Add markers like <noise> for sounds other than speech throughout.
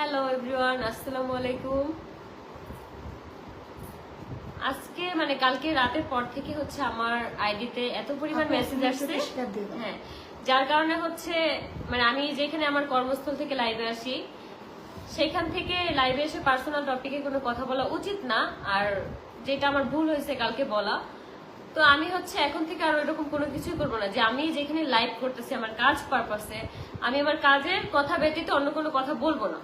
Hello everyone আসসালামু আলাইকুম আজকে মানে কালকে রাতের পর থেকে হচ্ছে আমার আইডিতে এত পরিমাণ মেসেজ আসছে। হ্যাঁ যার কারণে হচ্ছে মানে আমি যেখানে আমার কর্মস্থল থেকে লাইভে আসি সেখান থেকে লাইভে এসে পার্সোনাল টপিকে কোনো কথা বলা উচিত না। আর যেটা আমার ভুল হয়েছে কালকে বলা। তো আমি হচ্ছে এখন থেকে আর এরকম কোনো কিছুই করব না। যে আমি যেখানে লাইভ করতেছি আমার কাজ পারপাসে আমি আমার কাজের কথা ব্যতীত অন্য কোনো কথা বলব না।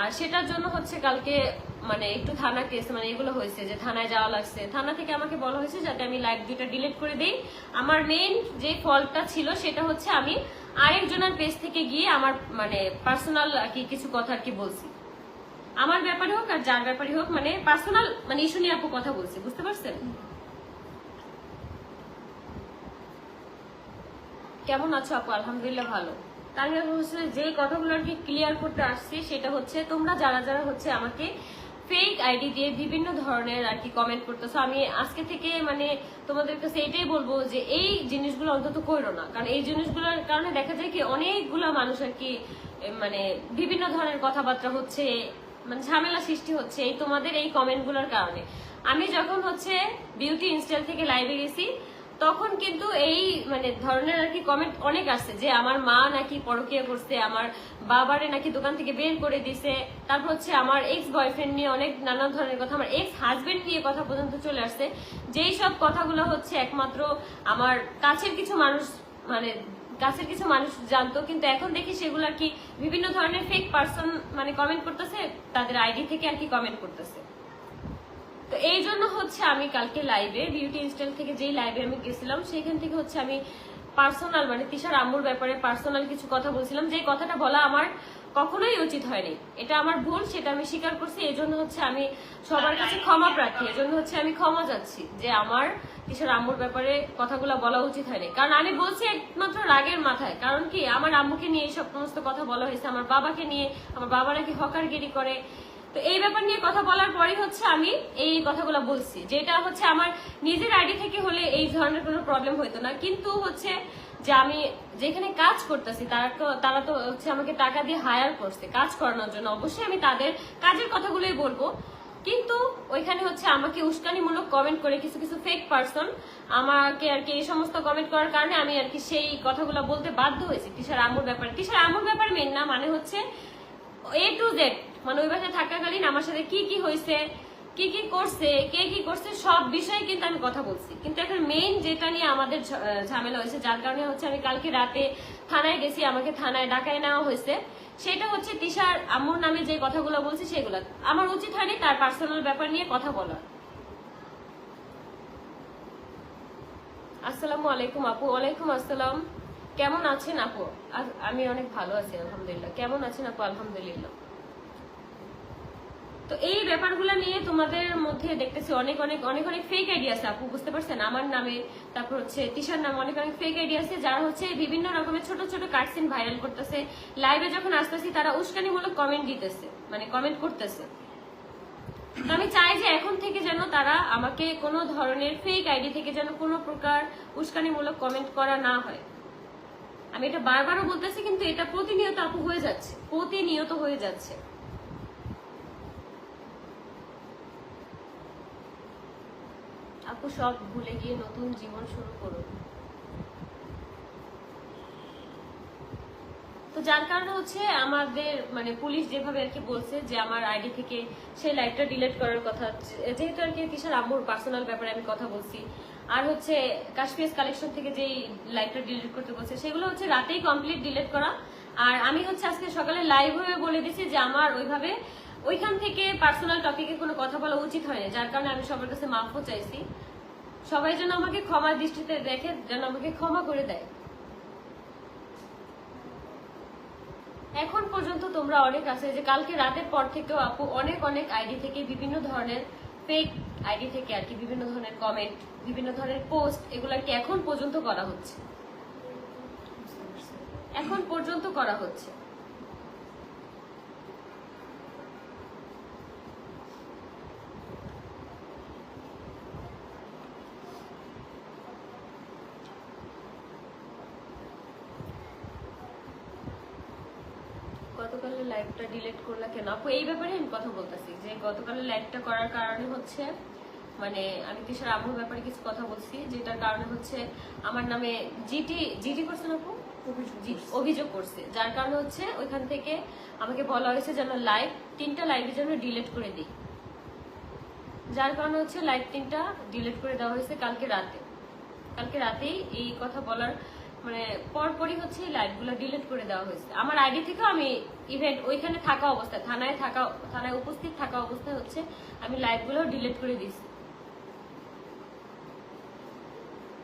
আর সেটার জন্য হচ্ছে কালকে মানে একটু থানা কেস মানে এগুলো হয়েছে যে থানায় যাওয়া লাগছে। থানা থেকে আমাকে বলা হয়েছে যাতে আমি লাইভ দুইটা ডিলিট করে দিই। আমার মেইন যে ফলটা ছিল সেটা হচ্ছে আমি আরেকজনের পেজ থেকে গিয়ে আমার মানে পার্সোনাল আর কি কিছু কথা আর কি বলছি। আমার ব্যাপারে হোক আর যার ব্যাপারে হোক মানে পার্সোনাল মানে ইস্যু নিয়ে আপু কথা বলছি, বুঝতে পারছেন? কেমন আছো আপু? আলহামদুলিল্লাহ ভালো। তাহলে হচ্ছে যে কথাগুলো আর কি ক্লিয়ার করতে আসছি, সেটা হচ্ছে তোমরা যারা যারা হচ্ছে আমাকে ফেক আইডি দিয়ে বিভিন্ন ধরনের আর কি কমেন্ট করতেছো, আমি আজকে থেকে মানে তোমাদের কাছে এটাই বলব যে এই জিনিসগুলো অন্তত করো না। কারণ এই জিনিসগুলোর কারণে দেখা যায় কি অনেকগুলা মানুষ আর কি মানে বিভিন্ন ধরনের কথাবার্তা হচ্ছে মানে ঝামেলা সৃষ্টি হচ্ছে এই তোমাদের এই কমেন্টগুলোর কারণে। আমি যখন হচ্ছে বিউটি ইনস্টাইল থেকে লাইভে গেছি তখন কিন্তু এই মানে ধরনের আর কি কমেন্ট অনেক আসছে যে আমার মা নাকি পরকিয়া করছে, আমার বাবারে নাকি দোকান থেকে বের করে দিছে। তারপর হচ্ছে আমার এক্স বয়ফ্রেন্ড নিয়ে অনেক নানা ধরনের কথা, আমার এক্স হাজবেন্ড নিয়ে কথা পর্যন্ত চলে আসছে। যেই সব কথাগুলো হচ্ছে একমাত্র আমার কাছের কিছু মানুষ মানে কাছের কিছু মানুষ জানতো, কিন্তু এখন দেখি সেগুলো আর কি বিভিন্ন ধরনের ফেক পার্সন মানে কমেন্ট করতেছে, তাদের আইডি থেকে আর কি কমেন্ট করতেছে। তো এই জন্য হচ্ছে আমি কালকে লাইভে বিউটি ইনস্টাইল থেকে যেই লাইভে আমি গেছিলাম, সেখান থেকে হচ্ছে আমি পার্সোনাল মানে তিশার আম্মুর ব্যাপারে পার্সোনাল কিছু কথা বলছিলাম। যে কথাটা বলা আমার কখনোই উচিত হয়নি। এটা আমার ভুল, সেটা আমি স্বীকার করছি। এই জন্য হচ্ছে আমি সবার কাছে ক্ষমা প্রার্থী। এই জন্য হচ্ছে আমি ক্ষমা যাচ্ছি যে আমার তিশার আম্মুর ব্যাপারে কথাগুলো বলা উচিত হয়নি। কারণ আমি বলছি একমাত্র রাগের মাথায়। কারণ কি? আমার আম্মুকে নিয়ে এই সমস্ত কথা বলা হয়েছে, আমার বাবাকে নিয়ে। আমার বাবা নাকি হকারগিরি করে। তো এই ব্যাপার নিয়ে কথা বলার পরেই হচ্ছে আমি এই কথাগুলো বলছি। যেটা হচ্ছে আমার নিজের আইডি থেকে হলে এই ধরনের কোনো প্রবলেম হতো না। কিন্তু হচ্ছে যে আমি যেখানে কাজ করতেছি, তারা তো তারা তো হচ্ছে আমাকে টাকা দিয়ে হায়ার করছে কাজ করানোর জন্য। অবশ্যই আমি তাদের কাজের কথাগুলোই বলব। কিন্তু ওইখানে হচ্ছে আমাকে উস্কানিমূলক কমেন্ট করে কিছু কিছু ফেক পার্সন আমাকে আর কি এই সমস্ত কমেন্ট করার কারণে আমি আর কি সেই কথাগুলো বলতে বাধ্য হয়েছি। টিশার আম্মুর ব্যাপারে। টিশার আম্মুর ব্যাপারে মেন না মানে হচ্ছে এ টু জেড মানে ওই বাসায় থাকাকালীন আমার সাথে কি কি হয়েছে, কি কি করছে, কে কি করছে, সব বিষয়ে কিন্তু আমি কথা বলছি। কিন্তু এখন মেইন যেটা নিয়ে আমাদের ঝামেলা হয়েছে, যার কারণে হচ্ছে আমি কালকে রাতে থানায় গেছি, আমাকে থানায় ডাকায় নেওয়া হয়েছে। সেটা হচ্ছে তিশার আম্মুর নামে যে কথাগুলো বলছি সেগুলো। আমার উচিত হয়নি তার পার্সোনাল ব্যাপার নিয়ে কথা বলা আসসালামু আলাইকুম আপু, ওয়ালাইকুম আসসালাম। কেমন আছেন আপু? আমি অনেক ভালো আছি, আলহামদুলিল্লাহ। কেমন আছেন আপু? আলহামদুলিল্লাহ। তো এই ব্যাপারগুলো নিয়ে তোমাদের মধ্যে দেখতেছি অনেক অনেক অনেক অনেক ফেক আইডিয়া আছে আপু, বুঝতে পারছেন? আমার নামে, তারপর হচ্ছে তিশার নামে অনেক অনেক ফেক আইডিয়া আছে, যারা হচ্ছে বিভিন্ন রকমের ছোট ছোট কাটসিন ভাইরাল করতেছে। লাইভে যখন আসতেছি, তারা উস্কানিমূলক কমেন্ট দিতেছে মানে কমেন্ট করতেছে। আমি চাই যে এখন থেকে যেন তারা আমাকে কোনো ধরনের ফেক আইডি থেকে যেন কোনো প্রকার উস্কানিমূলক কমেন্ট করা না হয়। আমি এটা বারবারও বলতেছি, কিন্তু এটা প্রতিনিয়ত আপু হয়ে যাচ্ছে। প্রতিনিয়ত হয়ে যাচ্ছে। আপু সব ভুলে গিয়ে নতুন জীবন শুরু করুন। তো যার কারণে হচ্ছে আমাদের মানে পুলিশ যেভাবে আর কি বলছে যে আমার আইডি থেকে সেই লাইভটা ডিলিট করার কথা, যেহেতু আর কি কিসের আম্মুর পার্সোনাল ব্যাপারে আমি কথা বলছি আর হচ্ছে কাশ্মীর কালেকশন থেকে যেই লাইভটা ডিলিট করতে বলছে, সেগুলো হচ্ছে রাতেই কমপ্লিট ডিলিট করা। আর আমি হচ্ছে আজকে সকালে লাইভ হয়ে বলে দিছি যে আমার ওইভাবে ওইখান থেকে পার্সোনাল টপিকে কোনো কথা বলা উচিত হয়নি, যার কারণে আমি সবার কাছে মাফও চাইছি। সবাই যেন আমাকে ক্ষমা দৃষ্টিতে দেখে, যেন আমাকে ক্ষমা করে দেয়। এখন পর্যন্ত তোমরা অনেক আছে যে কালকে রাতের পর থেকেও আপু অনেক অনেক আইডি থেকে বিভিন্ন ধরনের ফেক আইডি থেকে আর কি বিভিন্ন ধরনের কমেন্ট বিভিন্ন ধরনের পোস্ট এগুলো আর কি এখন পর্যন্ত করা হচ্ছে। এখন পর্যন্ত করা হচ্ছে। লাইভটা ডিলিট করলা কেন? আপু এই ব্যাপারে আমি কথা বলতেছি যে গতকালের লাইভটা করার কারণে হচ্ছে মানে আমি তিশার আবুর ব্যাপারে কিছু কথা বলছি যেটার কারণে হচ্ছে আমার নামে জিটি জিটি করছেন আপু? অভিযোগ করছে যার কারণে হচ্ছে ওইখান থেকে আমাকে বলা হয়েছে যেন লাইভ তিনটা লাইভের জন্য ডিলেট করে দিই। যার কারণে হচ্ছে লাইভ তিনটা ডিলিট করে দেওয়া হয়েছে কালকে রাতে। কালকে রাতেই এই কথা বলার মানে পরপরই হচ্ছে এই লাইভগুলো ডিলিট করে দেওয়া হয়েছে। আমার আইডি থেকেও আমি ইভেন্ট ওইখানে থাকা অবস্থায়, থানায় থাকা, থানায় উপস্থিত থাকা অবস্থায় হচ্ছে আমি লাইভগুলো ডিলিট করে দিয়েছি।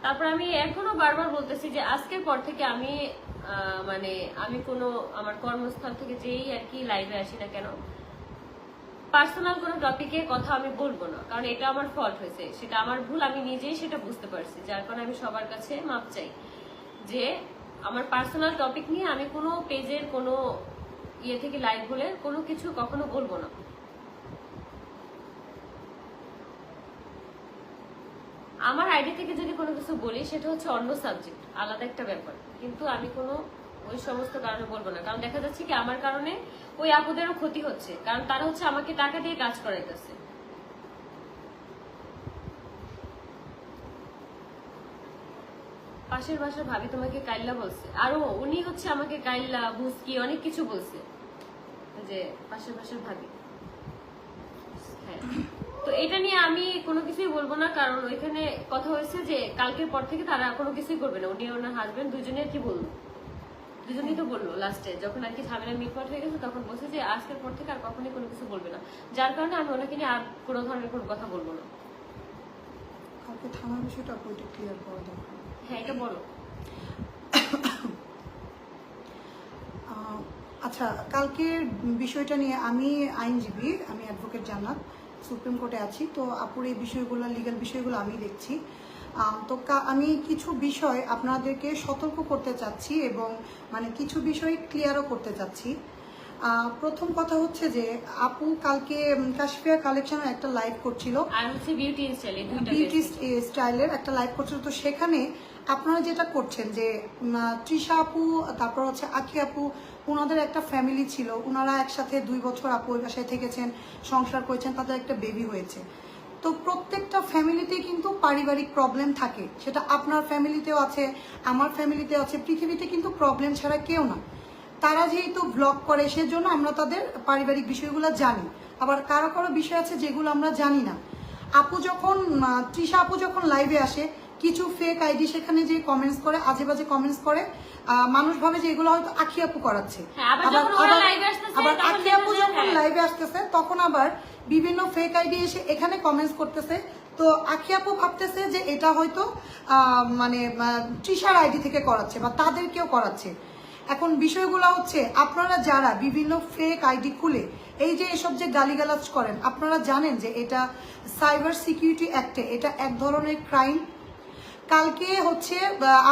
তারপর আমি এখনও বারবার বলতেছি যে আজকের পর থেকে আমি মানে আমি কোনো আমার কর্মস্থল থেকে যেই আর কি লাইভে আসি না কেন পার্সোনাল কোনো টপিকে কথা আমি বলব না, কারণ এটা আমার ফল্ট হয়েছে। সেটা আমার ভুল, আমি নিজেই সেটা বুঝতে পারছি। যার কারণে আমি সবার কাছে মাপ চাই। যে আমার পার্সোনাল টপিক নিয়ে আমি কোনো পেজের কোনো ইয়ে থেকে লাইভ হলে কোনো কিছু কখনো বলব না। আমার আইডি থেকে যদি কোনো কিছু বলি, সেটা হচ্ছে অন্য সাবজেক্ট আলাদা একটা ব্যাপার। কিন্তু আমি কোনো ওই সমস্ত কারণে বলব না। কারণ দেখা যাচ্ছে কি, আমার কারণে ওই আপুদেরও ক্ষতি হচ্ছে। কারণ তারা হচ্ছে আমাকে টাকা দিয়ে কাজ করাইতেছে। পাশের বাসার ভাবি তোমাকে কাইল্লা বলছে। আরও উনি হচ্ছে আমাকে কাইল্লা বুসকি অনেক কিছু বলছে। যে পাশের বাসার ভাবি। হ্যাঁ। তো এটা নিয়ে আমি কোনো কিছুই বলব না, কারণ ওইখানে কথা হয়েছে যে কালকের পর থেকে তারা কোনো কিছুই করবে না। উনি ওনার হাজবেন্ড দুজনে কি বলল। দুজনেই তো বলল লাস্টে যখন আর কি ঝামেলা মিটমাট হয়ে গেছে, তখন বলছে যে আজকের পর থেকে আর কখনোই কোনো কিছু বলবে না। যার কারণে আমি ওনাকে নিয়ে আর কোনো ধরনের কোনো কথা বলব না। কালকে থানার বিষয়টা ক্লিয়ার করা দরকার হ্যাঁ এটা বলো। <coughs> আচ্ছা কালকের বিষয়টা নিয়ে আমি আইনজীবী আমি অ্যাডভোকেট জান্নাত সুপ্রিম কোর্টে আছি তো আপুর এই বিষয়গুলো লিগ্যাল বিষয়গুলো আমি দেখছি। তো আমি কিছু বিষয় আপনাদেরকে সতর্ক করতে চাচ্ছি এবং মানে কিছু বিষয় ক্লিয়ারও করতে চাচ্ছি। প্রথম কথা হচ্ছে যে আপু কালকে উম, কাশফিয়া কালেকশনের একটা লাইভ করছিল। আর হচ্ছে বিউটি স্টাইল বিউটি স্টাইলের একটা লাইভ করছিল। তো সেখানে আপনারা যেটা করছেন যে তৃষা আপু, তারপর হচ্ছে আখি আপু ওনাদের একটা ফ্যামিলি ছিল। ওনারা একসাথে দুই বছর আপু ওই বাসায় থেকেছেন, সংসার করেছেন, তাদের একটা বেবি হয়েছে। তো প্রত্যেকটা ফ্যামিলিতেই কিন্তু পারিবারিক প্রবলেম থাকে। সেটা আপনার ফ্যামিলিতেও আছে, আমার ফ্যামিলিতে আছে। পৃথিবীতে কিন্তু প্রবলেম ছাড়া কেউ না। তারা যেহেতু ব্লগ করে, সেজন্য আমরা তাদের পারিবারিক বিষয়গুলো জানি। আবার কারও কারও বিষয় আছে যেগুলো আমরা জানি না। আপু যখন তৃষা আপু যখন লাইভে আসে কিছু ফেক আইডি সেখানে যে কমেন্টস করে আজে বাজে কমেন্টস করে মানুষ ভাবে যে এগুলো হয়তো আখি আপু করাচ্ছে। হ্যাঁ, আবার আখি আপু যখন হ্যাঁ। লাইভে আসতেছে তখন আবার বিভিন্ন ফেক আইডি এসে এখানে কমেন্টস করতেছে। তো আখি আপু ভাবতেছে যে এটা হয়তো মানে তৃষার আইডি থেকে করাচ্ছে বা তাদেরকেও করাচ্ছে। এখন বিষয়গুলো হচ্ছে আপনারা যারা বিভিন্ন ফেক আইডি খুলে এই যে এসব যে গালিগালাজ করেন আপনারা জানেন যে এটা সাইবার সিকিউরিটি অ্যাক্টে এটা এক ধরনের ক্রাইম কালকে হচ্ছে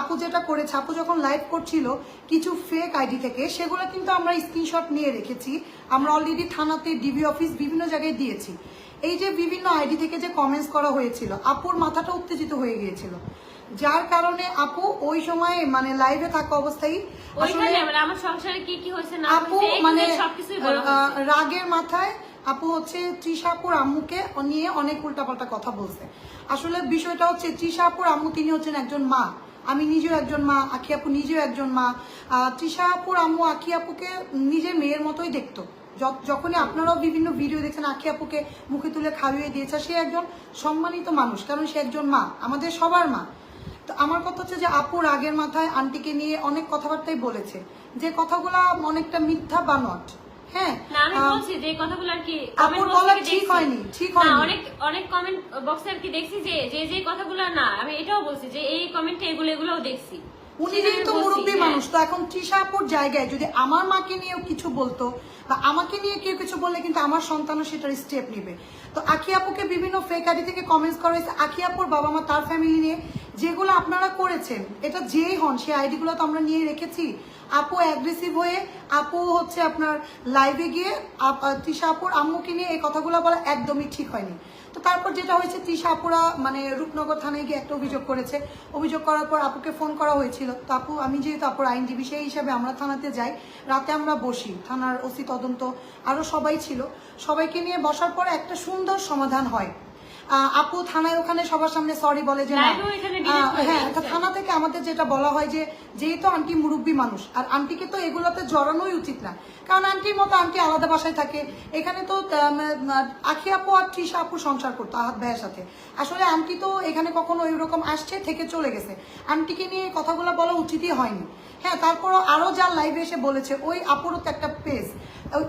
আপু যেটা করেছে আপু যখন লাইভ করছিল কিছু ফেক আইডি থেকে সেগুলো কিন্তু আমরা স্ক্রিনশট নিয়ে রেখেছি। আমরা অলরেডি থানাতে ডিবি অফিস বিভিন্ন জায়গায় দিয়েছি। এই যে বিভিন্ন আইডি থেকে যে কমেন্টস করা হয়েছিল আপুর মাথাটা উত্তেজিত হয়ে গিয়েছিল। যার কারণে আপু ওই সময় মানে লাইভে থাকা অবস্থায় মানে আমার সংসারে কি কি হয়েছে আপু মানে। রাগের মাথায় আপু হচ্ছে তৃষাপুর আম্মুকে নিয়ে অনেক উল্টাপাল্টা কথা বলছে। আসলে বিষয়টা হচ্ছে তৃষাপুর আম্মু তিনি হচ্ছেন একজন মা। আমি নিজেও একজন মা, আখি আপু নিজেও একজন মা। তৃষাপুর আম্মু আখি আপুকে নিজের মেয়ের মতোই দেখতো। যখনই আপনারাও বিভিন্ন ভিডিও দেখছেন আখি আপুকে মুখে তুলে খাওয়িয়ে দিয়েছে, সে একজন সম্মানিত মানুষ, কারণ সে একজন মা, আমাদের সবার মা। তো আমার কথা হচ্ছে যে আপুর আগের মাথায় আন্টিকে নিয়ে অনেক কথাবার্তাই বলেছে। যে কথাগুলা অনেকটা মিথ্যা বা নট হ্যাঁ না আমি বলছি যে কথাগুলো আর কি আপুর comment box বলা ঠিক হয়নি, না, অনেক অনেক কমেন্ট বক্সে আর কি দেখছি যে যে যে কথাগুলো না আমি এটাও বলছি যে এই কমেন্টে এগুলো এগুলোও দেখছি। উনি সেটা আমি যেহেতু বলছি, মুরব্বী হ্যাঁ। মানুষ তো এখন তৃষা জায়গায় যদি আমার মাকে নিয়েও কিছু বলতো বা আমাকে নিয়ে কেউ কিছু বললে কিন্তু আমার সন্তানও সেটার স্টেপ নিবে। তো আখি আপুকে বিভিন্ন ফেক আইডি থেকে কমেন্টস করা হয়েছে। আখি আপুর বাবা মা তার ফ্যামিলি নিয়ে যেগুলো আপনারা করেছেন, এটা যেই হন, সেই আইডিগুলো তো আমরা নিয়ে রেখেছি। আপু অ্যাগ্রেসিভ হয়ে, আপু হচ্ছে আপনার লাইভে গিয়ে তৃষা আপুর আম্মুকে নিয়ে এই কথাগুলো বলা একদমই ঠিক হয়নি। তো তারপর যেটা হয়েছে, তৃষা আপুরা মানে রূপনগর থানায় গিয়ে একটা অভিযোগ করেছে। অভিযোগ করার পর আপুকে ফোন করা হয়েছিল। তো আপু, আমি যেহেতু আপুর আইনজীবী, সেই হিসাবে আমরা থানাতে যাই। রাতে আমরা বসি, থানার ওসি তদন্ত আরও সবাই ছিল। সবাইকে নিয়ে বসার পর একটা সুন্দর সমাধান হয়। আপু থানায় ওখানে সবার সামনে সরি বলে যে হ্যাঁ। থানা থেকে আমাদের যেটা বলা হয় যে যেহেতু আন্টি মুরব্বী মানুষ আর আন্টিকে তো এগুলোতে জড়ানোই উচিত না। কারণ আন্টির মতো আন্টি আলাদা বাসায় থাকে। এখানে তো আখি আপু আর তৃষা আপু সংসার করতো আহাত ভাইয়ের সাথে। আসলে আন্টি তো এখানে কখনো ওইরকম আসছে থেকে চলে গেছে। আন্টিকে নিয়ে কথাগুলো বলা উচিতই হয়নি। হ্যাঁ তারপরও আরও যা লাইভে এসে বলেছে ওই আপুরও তো একটা পেজ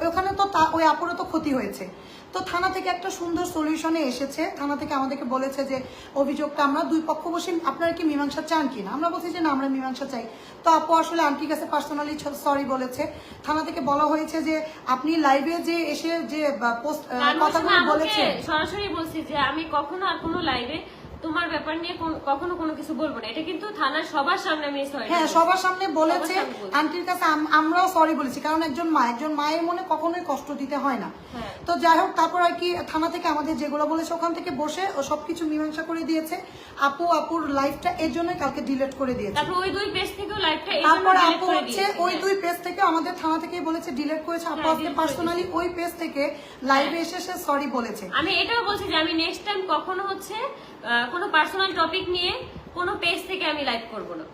ওখানে তো ওই আপুরও তো ক্ষতি হয়েছে। তো থানা থেকে একটা সুন্দর সলিউশনে এসেছে। থানা থেকে আমাদেরকে বলেছে যে অভিযোগটা আমরা দুই পক্ষ বসে আপনারা কি মীমাংসা চান কিনা আমরা বলছি যে না আমরা মীমাংসা চাই। তো আপু আসলে আন্টির কাছে পার্সোনালি সরি বলেছে। থানা থেকে বলা হয়েছে যে আপনি লাইভে যে এসে যে পোস্ট কথাগুলো বলেছে বলেছেন সরাসরি বলছি যে আমি কখনো আর কোনো লাইভে তোমার ব্যাপার নিয়ে কখনো কোনো কিছু বলব না। এটা কিন্তু থানার সবার সামনে আমি সরি হ্যাঁ সবার সামনে বলেছে। আন্টির কাছে আমরাও সরি বলেছি কারণ একজন মা একজন মায়ের মনে কখনোই কষ্ট দিতে হয় না। হ্যাঁ। তো যাই হোক তারপর আর কি থানা থেকে আমাদের যেগুলো বলেছে ওখান থেকে বসে ও সবকিছু মীমাংসা করে দিয়েছে। আপু আপুর লাইফটা এর জন্য কালকে ডিলিট করে দিয়েছে। তারপর ওই দুই পেজ থেকেও লাইভটা এই তারপর আপু হচ্ছে ওই দুই পেজ থেকে আমাদের থানা থেকে বলেছে ডিলিট করেছে। আপু হ্যাঁ, আজকে পার্সোনালি ওই পেজ থেকে লাইভে এসে সে সরি বলেছে। আমি এটাও বলছি যে আমি নেক্সট টাইম কখনো হচ্ছে কোনো পার্সোনাল টপিক নিয়ে কোনো পেজ থেকে আমি লাইভ করব না।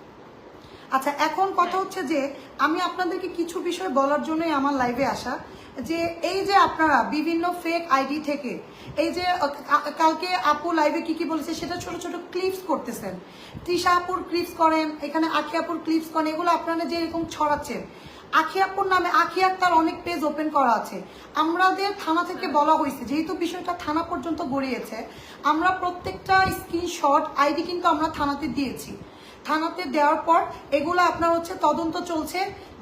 আচ্ছা এখন কথা হচ্ছে যে আমি আপনাদেরকে কিছু বিষয় বলার জন্যই আমার লাইভে আসা। যে এই যে আপনারা বিভিন্ন ফেক আইডি থেকে, এই যে কালকে আপু লাইভে কি কি বলেছে সেটা ছোট ছোট ক্লিপস করতেছেন। তৃষা আপুর ক্লিপস করেন, এখানে আখি আপুর ক্লিপস করেন, এগুলো আপনারা যে এরকম ছড়াচ্ছেন। আখি আপুর নামে, আখি আক্তার অনেক পেজ ওপেন করা আছে। আমাদের থানা থেকে বলা হয়েছে, যেহেতু বিষয়টা থানা পর্যন্ত গড়িয়েছে, আমরা প্রত্যেকটা স্ক্রিনশট আইডি কিন্তু আমরা থানাতে দিয়েছি। থানাতে দেওয়ার পর এগুলো আপনার হচ্ছে তদন্ত চলছে।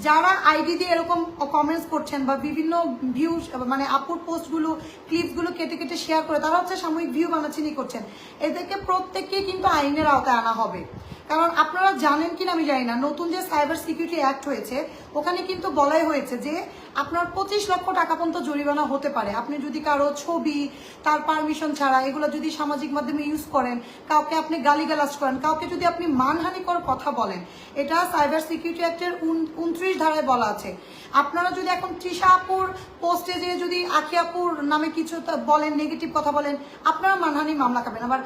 যারা আইডি দিয়ে এরকম কমেন্টস করছেন বা বিভিন্ন ভিউ মানে আপুর পোস্টগুলো ক্লিপসগুলো কেটে কেটে শেয়ার করে, তারা হচ্ছে সাময়িক ভিউ বানাচিনি করছেন। এদেরকে প্রত্যেককেই কিন্তু আইনের আওতায় আনা হবে। কারণ আপনারা জানেন কিনা আমি জানি না, নতুন যে সাইবার সিকিউরিটি অ্যাক্ট হয়েছে, ওখানে কিন্তু বলাই হয়েছে যে আপনার পঁচিশ লক্ষ টাকা পর্যন্ত জরিমানা হতে পারে। আপনি যদি কারও ছবি, তার পারমিশন ছাড়া এগুলো যদি সামাজিক মাধ্যমে ইউজ করেন, কাউকে আপনি গালিগালাজ করেন, কাউকে যদি আপনি মানহানিকর কথা বলেন, এটা সাইবার সিকিউরিটি অ্যাক্টের উনত্রিশ ধারায় বলা আছে। আপনারা যদি এখন তৃষা আপুর পোস্টে যে যদি আখি আপুর নামে কিছু বলেন নেগেটিভ কথা বলেন আপনারা মানহানি মামলা খাবেন। আবার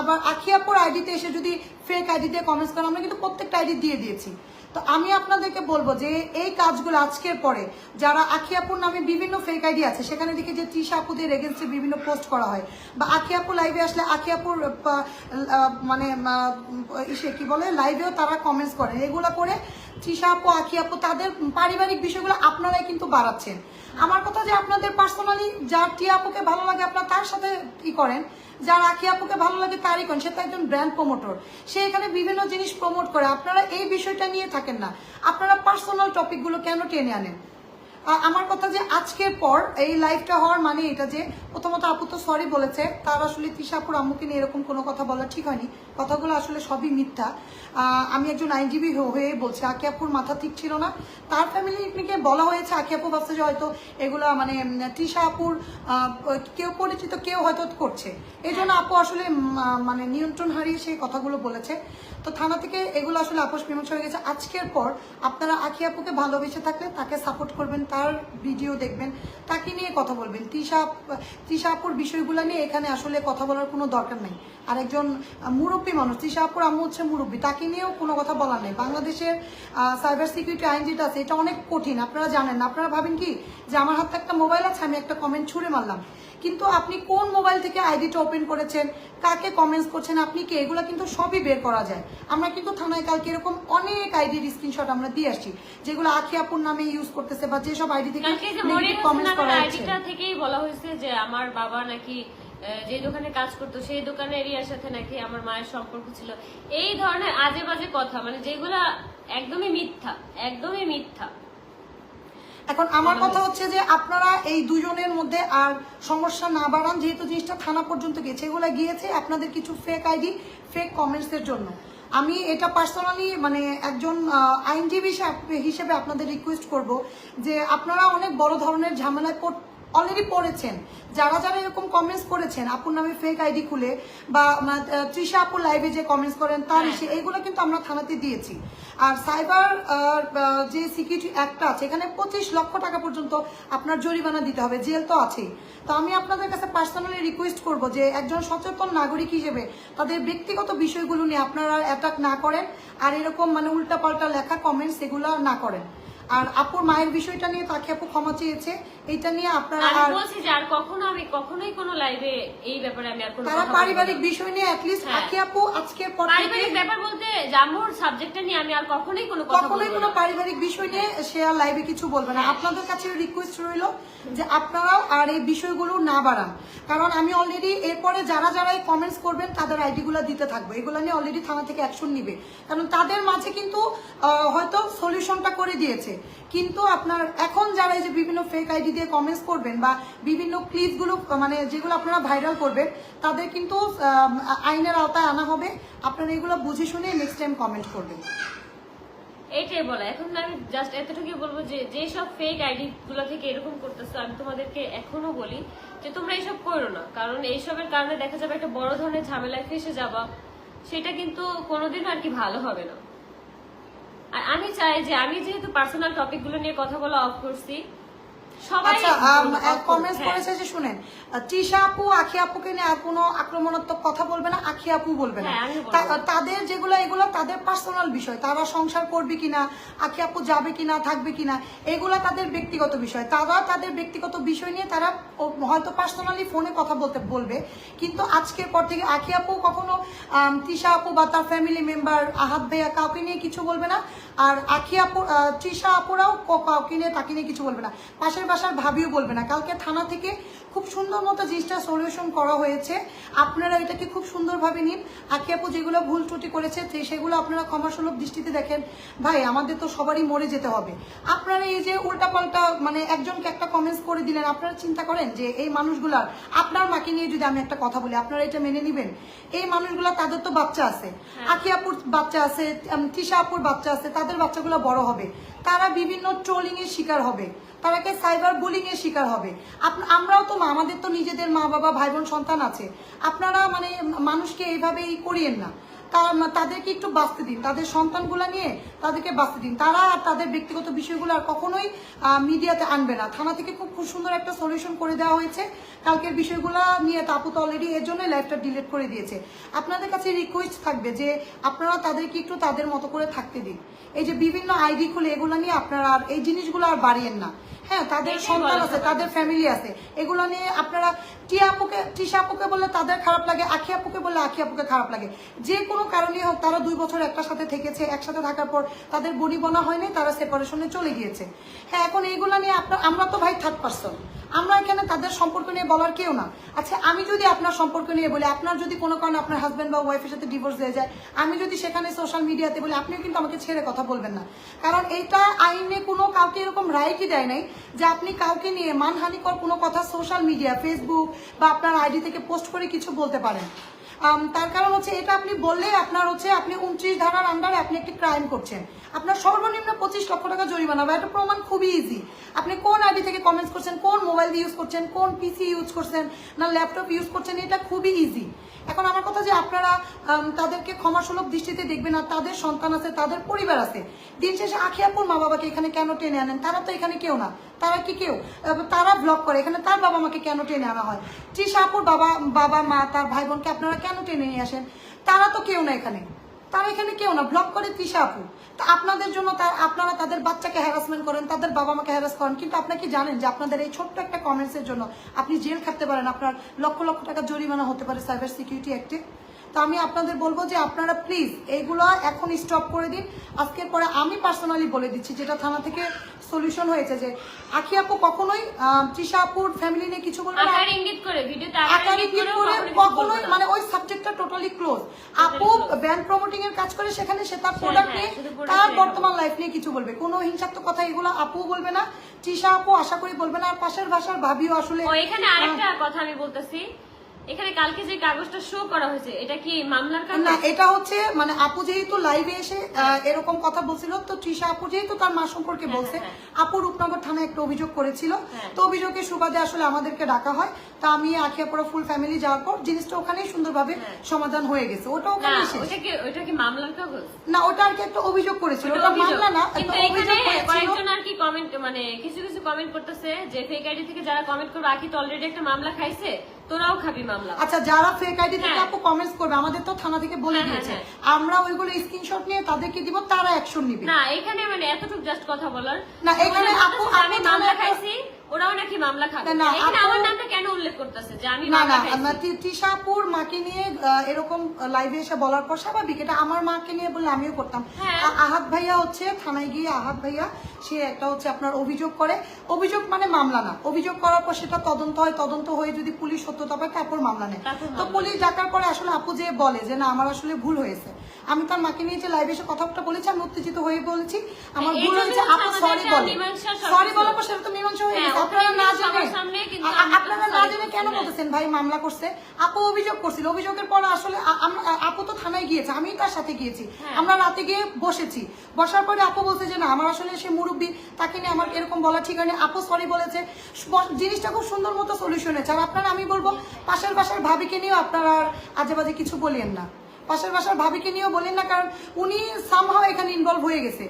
আবার আখি আপুর আইডিতে এসে যদি ফেক আইডিতে কমেন্টস করেন আমরা কিন্তু প্রত্যেকটা আইডি দিয়ে দিয়েছি। তো আমি আপনাদেরকে বলব যে এই কাজগুলো আজকের পরে যারা আখিয়াপুর নামে বিভিন্ন ফেক আইডি আছে সেখানে দেখি যে তৃষা আপুদের এগেনস্টে বিভিন্ন পোস্ট করা হয়। বা আখিয়াপুর লাইভে আসলে আখি আপুর আহ, আহ, মানে ইসে কি বলে লাইভেও তারা কমেন্টস করেন। এগুলো করে তৃষা আপু আখি আপু তাদের পারিবারিক বিষয়গুলো আপনারাই কিন্তু বাড়াচ্ছেন। আমার কথা যে আপনাদের পার্সোনালি যার টিয়া আপুকে ভালো লাগে আপনার তার সাথে ই করেন, যার আখি আপুকে ভালো লাগে তারই করেন, সে তো একজন ব্র্যান্ড প্রমোটর সে এখানে বিভিন্ন জিনিস প্রমোট করে, আপনারা এই বিষয়টা নিয়ে থাকেন না। আপনারা পার্সোনাল টপিকগুলো কেন টেনে আনেন? আমার কথা যে আজকের পর এই লাইভটা হওয়ার মানে এটা যে প্রথমত আপু তো সরি বলেছে, তার আসলে তৃষাপুর আম্মুকে নিয়ে এরকম কোনো কথা বলা ঠিক হয়নি। কথাগুলো আসলে সবই মিথ্যা। আমি একজন আইনজীবী হয়ে বলছি আকি আপুর মাথা ঠিক ছিল না। তার ফ্যামিলিকে বলা হয়েছে আকি আপু ভাবছে যে হয়তো এগুলা মানে তৃষা আপুর কেউ পরিচিত, কেউ হয়তো করছে। এই জন্য আপু আসলে মানে নিয়ন্ত্রণ হারিয়ে সেই কথাগুলো বলেছে। তো থানা থেকে এগুলো আসলে আপোষ মীমাংসা হয়ে গেছে। আজকের পর আপনারা আখি আপুকে ভালোবেসে থাকলে তাকে সাপোর্ট করবেন তার ভিডিও দেখবেন, তাকে নিয়ে কথা বলবেন। তৃষা তৃষা আপুর বিষয়গুলো নিয়ে এখানে আসলে কথা বলার কোনো দরকার নেই। আর একজন মুরব্বী মানুষ, তৃষা আম্মু হচ্ছে মুরব্বী, তাকে নিয়েও কোনো কথা বলার নেই। বাংলাদেশের সাইবার সিকিউরিটি আইন যেটা আছে, এটা অনেক কঠিন, আপনারা জানেন আপনারা ভাবেন কি যে আমার হাতে একটা মোবাইল আছে, আমি একটা কমেন্ট ছুঁড়ে মারলাম। কিন্তু আপনি কোন মোবাইল থেকে আইডিটা ওপেন করেছেন কাকে কমেন্টস করছেন আপনি কি এগুলো কিন্তু সবই বের করা যায়। আমরা কিন্তু থানায় কালকে এরকম অনেক আইডির স্ক্রিনশট আমরা দিয়ে আসছি যেগুলো আখি আপুর নামে ইউজ করতেছে বা যেসব আইডি থেকে কমেন্টস করা হচ্ছে। থেকেই বলা হয়েছে যে আমার বাবা নাকি যে দোকানে কাজ করতো সেই দোকানের এরিয়ার সাথে নাকি আমার মায়ের সম্পর্ক ছিল। এই ধরনের আজে বাজে কথা মানে যেগুলা একদমই মিথ্যা একদমই মিথ্যা। এখন আমার কথা হচ্ছে যে আপনারা এই দুজনের মধ্যে আর সমস্যা না বাড়ান যেহেতু জিনিসটা থানা পর্যন্ত গেছে এগুলো গিয়েছে আপনাদের কিছু ফেক আইডি ফেক কমেন্টসের জন্য। আমি এটা পার্সোনালি মানে একজন আইনজীবী হিসেবে আপনাদের রিকোয়েস্ট করব যে আপনারা অনেক বড় ধরনের ঝামেলায় অলরেডি পড়েছেন। যারা যারা এরকম কমেন্টস করেছেন আপুর নামে ফেক আইডি খুলে বা তৃষা আপুর লাইভে যে কমেন্টস করেন তার হ্যাঁ। এসে এইগুলো কিন্তু আমরা থানাতে দিয়েছি। আর সাইবার যে সিকিউরিটি অ্যাক্টটা আছে এখানে পঁচিশ লক্ষ টাকা পর্যন্ত আপনার জরিমানা দিতে হবে জেল তো আছেই। তো আমি আপনাদের কাছে পার্সোনালি রিকোয়েস্ট করব যে একজন সচেতন নাগরিক হিসেবে তাদের ব্যক্তিগত বিষয়গুলো নিয়ে আপনারা অ্যাটাক না করেন আর এরকম মানে উল্টাপাল্টা লেখা কমেন্টস এগুলো না করেন। আর আপুর মায়ের বিষয়টা নিয়ে তাকে আপু ক্ষমা চেয়েছে এটা নিয়ে আপনারা আর বলছি যে আর কখনো আমি কখনোই কোনো লাইভে এই ব্যাপারে আমি আর কোনো তারা পারিবারিক বিষয় নিয়ে অ্যাটলিস্ট হ্যাঁ। আখি আপু আজকের পর পারিবারিক ব্যাপার বলতে জামুর সাবজেক্টটা নিয়ে আমি আর কখনোই কোনো কথা কখনোই কোনো পারিবারিক বিষয় নিয়ে সে আর লাইভে কিছু বলবে না। আপনাদের কাছে রিকোয়েস্ট রইল যে আপনারাও আর এই বিষয়গুলো না বাড়ান। কারণ আমি অলরেডি এরপরে যারা যারা এই কমেন্টস করবেন তাদের আইডি গুলো দিতে থাকব। এগুলো নিয়ে অলরেডি থানা থেকে অ্যাকশন নিবে। কারণ তাদের মাঝে কিন্তু হয়তো সলিউশনটা করে দিয়েছে। কিন্তু আপনার এখন যারা এই যে বিভিন্ন ফেক আইডি দিয়ে কমেন্টস করবেন বা বিভিন্ন ক্লিপগুলো মানে যেগুলো আপনারা ভাইরাল করবেন, তাদের কিন্তু আইনের আওতায় আনা হবে। আপনারা এগুলো বুঝে শুনে নেক্সট টাইম কমেন্ট করবেন। এইটাই বলা। এখন আমি জাস্ট এতটুকুই বলব যে যেসব ফেক আইডি গুলো থেকে এরকম করতেছো, আমি তোমাদেরকে এখনও বলি যে, তোমরা এইসব করো না। কারণ এইসবের কারণে দেখা যাবে একটা বড় ধরনের ঝামেলায় ফেসে যাবা। সেটা কিন্তু কোনোদিন আর কি ভালো হবে না। আর আমি চাই যে আমি যেহেতু পার্সোনাল টপিকগুলো নিয়ে কথা বলা অফ করছি আচ্ছা কমেন্টস হ্যাঁ। করেছে যে শুনেন তৃষা আপু আখি আপুকে নিয়ে আর কোনো আক্রমণাত্মক কথা বলবে না আখি আপু বলবে না। হ্যাঁ, তাদের যেগুলো এগুলো তাদের পার্সোনাল বিষয় তারা সংসার করবে কিনা আখি আপু যাবে কিনা থাকবে কিনা এগুলো তাদের ব্যক্তিগত বিষয়। তারা তাদের ব্যক্তিগত বিষয় নিয়ে তারা হয়তো পার্সোনালি ফোনে কথা বলতে বলবে কিন্তু আজকের পর থেকে আখি আপু কখনো তৃষা আপু বা তার ফ্যামিলি মেম্বার আহাত ভাইয়া কাউকে নিয়ে কিছু বলবে না। আর আখি আপু তৃষা আপুরাও ক- কাউকে নিয়ে তাকে নিয়ে কিছু বলবে না। পাশের বাসার ভাবিও বলবে না। কালকে থানা থেকে খুব সুন্দর মতো জিনিসটা সলিউশন করা হয়েছে। আপনারা এটাকে খুব সুন্দরভাবে নিন। আখি আপু যেগুলো ভুল ত্রুটি করেছে সেগুলো আপনারা ক্ষমাসুলভ দৃষ্টিতে দেখেন। ভাই আমাদের তো সবারই মরে যেতে হবে। আপনারা এই যে উল্টাপাল্টা মানে একজনকে একটা কমেন্টস করে দিলেন আপনারা চিন্তা করেন যে এই মানুষগুলার আপনার মাকে নিয়ে যদি আমি একটা কথা বলি আপনারা এটা মেনে নেবেন? এই মানুষগুলা তাদের তো বাচ্চা আছে। আখি আপুর বাচ্চা আছে তৃষা আপুর বাচ্চা আছে তাদের বাচ্চাগুলো বড় হবে। তারা বিভিন্ন ট্রোলিং এর শিকার হবে। তারাকে সাইবার বুলিং এর শিকার হবে। আমরাও তো মা, আমাদের তো নিজেদের মা বাবা ভাই বোন সন্তান আছে। আপনারা মানে মানুষকে এইভাবেই করিয়েন না। তাদেরকে একটু বাঁচতে দিন। তাদের সন্তানগুলা নিয়ে তাদেরকে বাঁচতে দিন। তারা আর তাদের ব্যক্তিগত বিষয়গুলো আর কখনোই মিডিয়াতে আনবে না। থানা থেকে খুব খুব সুন্দর একটা সলিউশন করে দেওয়া হয়েছে। কালকের বিষয়গুলো নিয়ে তাপু তো অলরেডি এর জন্যই লাইফটা ডিলিট করে দিয়েছে। আপনাদের কাছে রিকোয়েস্ট থাকবে যে আপনারা তাদেরকে একটু তাদের মতো করে থাকতে দিন। এই যে বিভিন্ন আইডি খুলে এগুলো নিয়ে আপনারা আর এই জিনিসগুলো আর বাড়িয়েন না। হ্যাঁ তাদের সন্তান আছে তাদের ফ্যামিলি আছে। এগুলো নিয়ে আপনারা টিয়া আপুকে টিশা আপুকে বললে তাদের খারাপ লাগে আখি আপুকে বললে আখি আপুকে খারাপ লাগে। যে কোনো কারণে হোক তারা দুই বছর একটা সাথে থেকেছে একসাথে থাকার পর তাদের বনি বনা হয়নি তারা সেপারেশনে চলে গিয়েছে। হ্যাঁ এখন এইগুলো নিয়ে আপনার আমরা তো ভাই থার্ড পার্সন আমরা এখানে তাদের সম্পর্ক নিয়ে বলার কেউ না। আচ্ছা আমি যদি আপনার সম্পর্ক নিয়ে বলি আপনার যদি কোনো কারণে আপনার হাজব্যান্ড বা ওয়াইফের সাথে ডিভোর্স হয়ে যায় আমি যদি সেখানে সোশ্যাল মিডিয়াতে বলি আপনিও কিন্তু আমাকে ছেড়ে কথা বলবেন না। কারণ এটা আইনে কোনো কাউকে এরকম রাইটই দেয় নাই। যে আপনি কাউকে নিয়ে মানহানিকর কোনো কথা সোশ্যাল মিডিয়া ফেসবুক বা আপনার আইডি থেকে পোস্ট করে কিছু বলতে পারেন। তার কারণ হচ্ছে এটা আপনি বললে আপনার হচ্ছে আপনি উনত্রিশ ধারার আন্ডারে আপনি একটি ক্রাইম করছেন। আপনার সর্বনিম্ন পঁচিশ লক্ষ টাকা জরিমানা বা এটা প্রমাণ খুবই ইজি আপনি কোন আইডি থেকে কমেন্টস করছেন, কোন মোবাইল ইউজ করছেন, কোন পিসি ইউজ করছেন, না ল্যাপটপ ইউজ করছেন, এটা খুবই ইজি এখন আমার কথা যে আপনারা তাদেরকে ক্ষমাসুলভ দৃষ্টিতে দেখবেন আর তাদের সন্তান আছে, তাদের পরিবার আছে, দিন শেষে আখি আপুর মা বাবাকে এখানে কেন টেনে আনেন? তারা তো এখানে কেউ না। তারা কি কেউ? তারা ব্লক করে, এখানে তার বাবা মাকে কেন টেনে আনা হয়? তৃষা আপুর বাবা বাবা, মা, তার ভাই বোনকে আপনারা কেন টেনে নিয়ে আসেন? তারা তো কেউ না এখানে। তারা এখানে কেউ না ব্লক করে তৃষা আপু। তা আপনাদের জন্য আপনারা তাদের বাচ্চাকে হ্যারাসমেন্ট করেন, তাদের বাবা মাকে হ্যারাস করেন, কিন্তু আপনি কি জানেন যে আপনাদের এই ছোট্ট একটা কমেন্টসের জন্য আপনি জেল খাটতে পারেন? আপনার লক্ষ লক্ষ টাকা জরিমানা হতে পারে সাইবার সিকিউরিটি অ্যাক্টে তো আমি আপনাদের বলব যে আপনারা প্লিজ এইগুলো এখন স্টপ করে দিন। আজকের পরে আমি পার্সোনালি বলে দিচ্ছি যেটা থানা থেকে সলিউশন হয়েছে যে আখি আপু কখনোই তৃষা আপুর ফ্যামিলি নিয়ে কিছু বলবে না। আকার ইঙ্গিত করে ভিডিওতে আকার ইঙ্গিত কখনোই মানে ওই সাবজেক্টটা টোটালি ক্লোজ আপু. ব্যান্ড প্রমোটিং এর কাজ করে সেখানে সে তার প্রোডাক্ট হ্যাঁ, নিয়ে তার বর্তমান লাইফ নিয়ে কিছু বলবে। কোনো হিংসাত্মক কথা এগুলো আপু বলবে না তৃষা আপু আশা করি বলবে না। আর পাশের ভাষার ভাবিও আসলে এখানে আরেকটা কথা আমি বলতেছি। এখানে কালকে যে কাগজটা শো করা হয়েছে এটা কি মামলার না এটা হচ্ছে মানে আপু যেহেতু লাইভে এসে এরকম কথা বলছিল তো তৃষা আপু যেহেতু তার মা সম্পর্কে বলছে হ্যাঁ, আপু রূপনগর থানায় একটা অভিযোগ করেছিল। হ্যাঁ। তো অভিযোগের সুবাদে আসলে আমাদেরকে ডাকা হয়। তা আমি আখিয়াপুরা ফুল ফ্যামিলি যাওয়ার পর জিনিসটা সুন্দরভাবে হ্যাঁ। সমাধান হয়ে গেছে। ওটা ওখানে ওটা কি ওটা কি মামলার কাগজ? না ওটা আর কি একটা অভিযোগ করেছিল। ওটা মামলা না একটা অভিযোগ কয়েকজন আর কি কমেন্ট মানে কিছু কিছু কমেন্ট করতেছে যে ফেক আইডি থেকে যারা কমেন্ট করবে আকি তো অলরেডি একটা মামলা খাইছে। তোরাও খাবি মামলা। আচ্ছা যারা ফেক আইডি থেকে হ্যাঁ। আপু কমেন্টস করবে আমাদের তো থানা থেকে বলে হ্যাঁ, দিয়েছে। হ্যাঁ, আমরা ওইগুলো স্ক্রিনশট নিয়ে তাদেরকে দিব তারা অ্যাকশন নিবে। না এখানে মানে এতটুকু জাস্ট কথা বলার। না, এখানে আপু- আমি মামলা খাইছি। ওরাও নাকি মামলা খাবে। না, না, এখানে আপু- আমার নামটা কেন উল্লেখ করতেছে? যে আমি না না খাইছি? না, তি- তৃষাপুর মাকে নিয়ে এরকম লাইভে এসে বলার পর স্বাভাবিক এটা আমার মাকে নিয়ে বললে আমিও করতাম। হ্যাঁ। আহাত ভাইয়া হচ্ছে থানায় গিয়ে আহাত ভাইয়া সে একটা হচ্ছে আপনার অভিযোগ করে। অভিযোগ মানে মামলা না। অভিযোগ করার পর সেটা তদন্ত হয়। তদন্ত হয়ে যদি পুলিশ সত্যতা পায় তারপর মামলা নেয়। তো পুলিশ ডাকার পরে আসলে আপু যে বলে যে না আমার আসলে ভুল হয়েছে। আমি তার মাকে নিয়ে যে লাইভে এসে কথাটা বলেছি আমি উত্তেজিত হয়ে বলেছি। আমার ভুল হয়েছে সরি সরি বলার পর সেটা তো মীমাংসা হয়ে হ্যাঁ, গেছে আপনারা না জেনে আপনারা না জেনে কেন হ্যাঁ। বলতেছেন ভাই মামলা করছে? আপু অভিযোগ করছিল। অভিযোগের পর আসলে আপু তো থানায় গিয়েছে আমি তার সাথে গিয়েছি। হ্যাঁ। আমরা রাতে গিয়ে বসেছি। বসার পরে আপু বলছে যে না আমার আসলে সে মুরব্বী তাকে নিয়ে আমার এরকম বলা ঠিক হয়নি আপু সরি বলেছে। জিনিসটা খুব সুন্দর মতো সলিউশন হয়েছে। আর আপনারা আমি বলব পাশের বাসার ভাবিকে নিয়েও আপনারা আর আজে বাজে কিছু বলিয়েন না। পাশের বাসার ভাবিকে নিয়েও বলেন না, কারণ উনি সামহাও এখানে ইনভলভ হয়ে গেছে।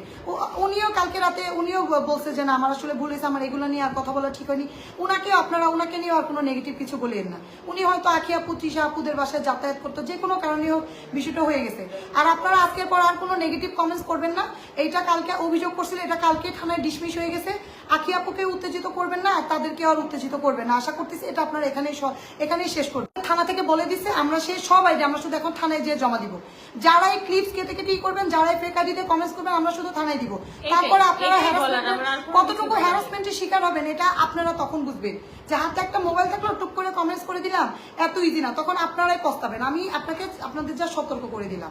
উনিও কালকে রাতে উনিও বলছে যে, না, আমার আসলে ভুল হয়েছে, আমার এগুলো নিয়ে আর কথা বলা ঠিক হয়নি। উনাকেও আপনারা উনাকে নিয়েও আর কোনো নেগেটিভ কিছু বলেন না। উনি হয়তো আখি আপু, তৃষা আপুদের বাসায় যাতায়াত করতো, যে কোনো কারণে হোক বিষয়টা হয়ে গেছে। আর আপনারা আজকের পর আর কোনো নেগেটিভ কমেন্টস করবেন না। এইটা কালকে অভিযোগ করছিল, এটা কালকে থানায় ডিসমিস হয়ে গেছে। আখি আপুকে উত্তেজিত করবেন না তাদেরকে আর উত্তেজিত করবেন না। আশা করতেছি এটা আপনারা এখানেই স- এখানেই শেষ করবেন। থানা থেকে বলে দিচ্ছে আমরা সেই সব আইডি আমরা শুধু এখন থানায় যেয়ে জমা দিব। যারা এই ক্লিপস কেটে কেটে করবেন যারা এই ফেক আইডিতে কমেন্টস করবেন আমরা শুধু থানায় দিব। তারপরে আপনারা কতটুকু হ্যারাসমেন্টের শিকার হবেন এটা আপনারা তখন বুঝবেন। যে হাতে একটা মোবাইল থাকল টুক করে কমেন্টস করে দিলাম এত ইজি না। তখন আপনারাই পস্তাবেন। আমি আপনাকে আপনাদের যা সতর্ক করে দিলাম।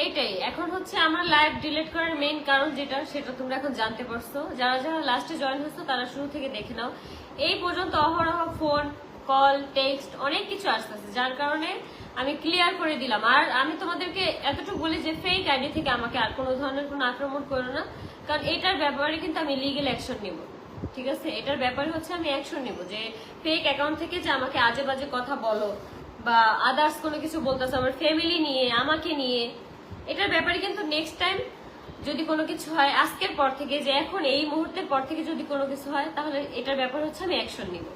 এইটাই। এখন হচ্ছে আমরা লাইভ ডিলিট করার মেইন কারণ যেটা, সেটা তোমরা এখন জানতে পারছ। যারা যারা লাস্টে জয়েন হয়েছো, তারা শুরু থেকে দেখে নাও। এই পর্যন্ত অহরহ ফোন কল টেক্সট অনেক কিছু আসতেছে, যার কারণে আমি ক্লিয়ার করে দিলাম। আর আমি তোমাদেরকে এতটুকু বলি যে ফেক আইডি থেকে আমাকে আর কোনো ধরনের কোনো আক্রমণ করো না। কারণ এটার ব্যাপারে কিন্তু আমি লিগেল অ্যাকশন নেব। ঠিক আছে? এটার ব্যাপারে হচ্ছে আমি অ্যাকশন নেব যে ফেক অ্যাকাউন্ট থেকে যে আমাকে আজে বাজে কথা বলো বা আদার্স কোনো কিছু বলতেছে, আমার ফ্যামিলি নিয়ে, আমাকে নিয়ে এটার ব্যাপারে কিন্তু নেক্সট টাইম যদি কোনো কিছু হয়, আজকের পর থেকে যে এখন, এই মুহূর্তের পর থেকে যদি কোনো কিছু হয়, তাহলে এটার ব্যাপার হচ্ছে আমি অ্যাকশন নিব।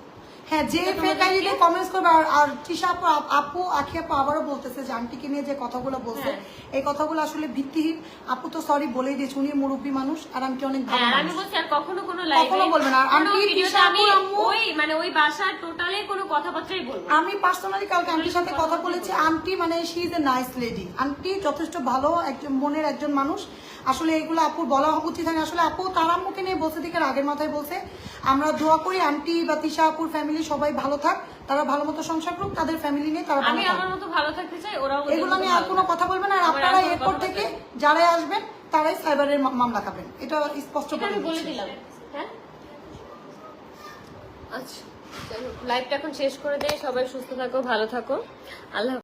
হ্যাঁ যে ফেক আইডিতে কমেন্টস করবে আর আর তৃষা আপু আপু আখি আপু আবারও বলতেছে যে আন্টিকে নিয়ে যে কথাগুলো বলছে হ্যাঁ। এই কথাগুলো আসলে ভিত্তিহীন। আপু তো সরি বলেই দিয়েছে উনি মুরব্বী মানুষ আর আন্টি অনেক ভালো হ্যাঁ, আমি বলছি আর কখনো কোনো লাইভে কখনো বলবে আর কোনো আন্টি, ভিডিওতে তৃষা আমি আম্মু- ওই মানে ওই বাসার টোটালি কোনো কথাবার্তাই বলব আমি পার্সোনালি কালকে আন্টির সাথে কথা বলেছি আন্টি মানে she is a nice lady aunty যথেষ্ট ভালো একজন মনের একজন মানুষ। আসলে এগুলো আপুর বলা উচিত হয়নি। আসলে আপু তার আম্মুকে নিয়ে বলছে থেকে আগের মাথায় বলছে। আমরা দোয়া করি আন্টি বা তিশা আপুর ফ্যামিলি সবাই ভালো থাক। তারা ভালো মতো সংসার করুক তাদের ফ্যামিলি নিয়ে তারা আমি আমার মতো ভালো থাকতে চাই ওরাও এগুলো নিয়ে আর কোনো কথা বলবেন আর আপনারা এরপর থেকে। যারাই আসবেন তারাই সাইবারের মামলা খাবেন। এটা স্পষ্ট করে বলে দিলাম। হ্যাঁ? আচ্ছা লাইভটা এখন শেষ করে দেয় সবাই সুস্থ থাকো ভালো থাকো। আল্লাহ